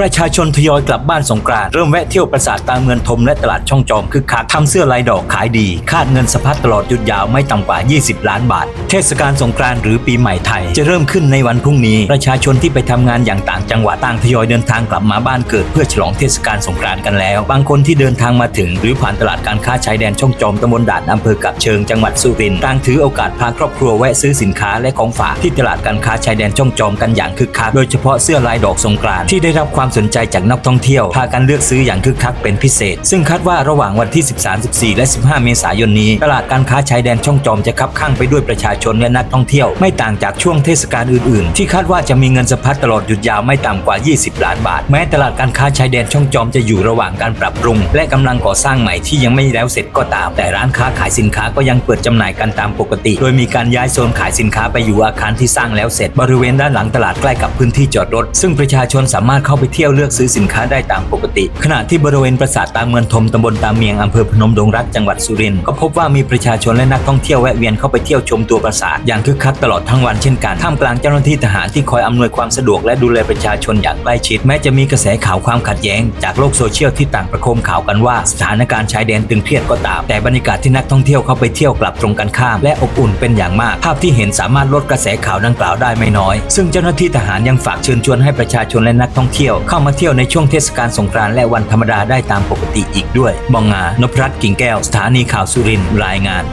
ประชาชนทยอยกลับบ้านสงกรานต์เริ่มแวะเที่ยวปราสาทตาเมืองทมและตลาดช่องจอมคึกคักทำเสื้อลายดอกขายดี คาดเงินสะพัดตลอดหยุดยาวไม่ต่ำกว่า 20 ล้านบาท เทศกาลสงกรานต์หรือปีใหม่ไทย จะเริ่มขึ้นในวันพรุ่งนี้ ประชาชนที่ไปทำงานอย่างต่างจังหวัดต่างทยอยเดินทางกลับมาบ้านเกิดเพื่อฉลองเทศกาลสงกรานต์กันแล้ว บางคนที่เดินทางมาถึง หรือผ่านตลาดการค้าชายแดนช่องจอมตำบลด่านอำเภอกับเชิงจังหวัดสุรินทร์ต่างถือโอกาสพาครอบครัวแวะซื้อสินค้าและของฝากที่ตลาดการค้าชายแดนช่องจอมกันอย่างคึกคักโดยเฉพาะเสื้อลายดอกสงกรานต์ที่ได้รับความความสนใจจากนักท่องเที่ยว พากันเลือกซื้ออย่างคึกคักเป็นพิเศษ ซึ่งคาดว่าระหว่างวันที่ 13 14 และ 15 เมษายนนี้ ตลาดการค้าชายแดนช่องจอมจะคับข้างไปด้วยประชาชนและนักท่องเที่ยว ไม่ต่างจากช่วงเทศกาลอื่นๆ ที่คาดว่าจะมีเงินสะพัดตลอดหยุดยาวไม่ต่ำกว่า 20 ล้านบาท แม้ตลาดการค้าชายแดนช่องจอมจะอยู่ระหว่างการปรับปรุง และกำลังก่อสร้างใหม่ที่ยังไม่แล้วเสร็จก็ตาม แต่ร้านค้าขายสินค้าก็ยังเปิดจำหน่ายกันตามปกติ โดยมีการย้ายโซนขายสินค้าไปอยู่อาคารที่สร้างแล้วเสร็จบริเวณด้านหลังตลาดใกล้กับพื้นที่จอดรถ ซึ่งประชาชนสามารถเข้าไปเที่ยวเลือกซื้อสินค้าได้ตามปกติ ขณะที่บริเวณปราสาทตาเมืองทมตำบลตาเมียงอำเภอพนมดงรักจังหวัดสุรินทร์ก็พบว่ามีประชาชนและนักท่องเที่ยวแวะเวียนเข้าไปเที่ยวชมตัวปราสาทอย่างคึกคักตลอดทั้งวันเช่นกันท่ามกลางเจ้าหน้าที่ทหารที่คอยอำนวยความสะดวกและดูแลประชาชนอย่างใกล้ชิดแม้จะมีกระแสข่าวความขัดแย้ง จากโลกโซเชียลที่ต่างประโคมข่าวกันว่าสถานการณ์ชายแดนตึงเครียดก็ตาม แต่บรรยากาศที่นักท่องเที่ยวเข้าไปเที่ยวกลับตรงกันข้ามและอบอุ่นเป็นอย่างมาก ภาพที่เห็นสามารถลดกระแสข่าวดังกล่าวได้ไม่น้อย ซึ่งเจ้าหน้าที่ทหารยังฝากเชิญชวนให้ประชาชนและนักท่องเที่ยวเข้ามาเที่ยวในช่วงเทศกาลสงกรานต์และวันธรรมดาได้ตามปกติอีกด้วย บองงานพรัตน์กิ่งแก้ว สถานีข่าวสุรินทร์รายงาน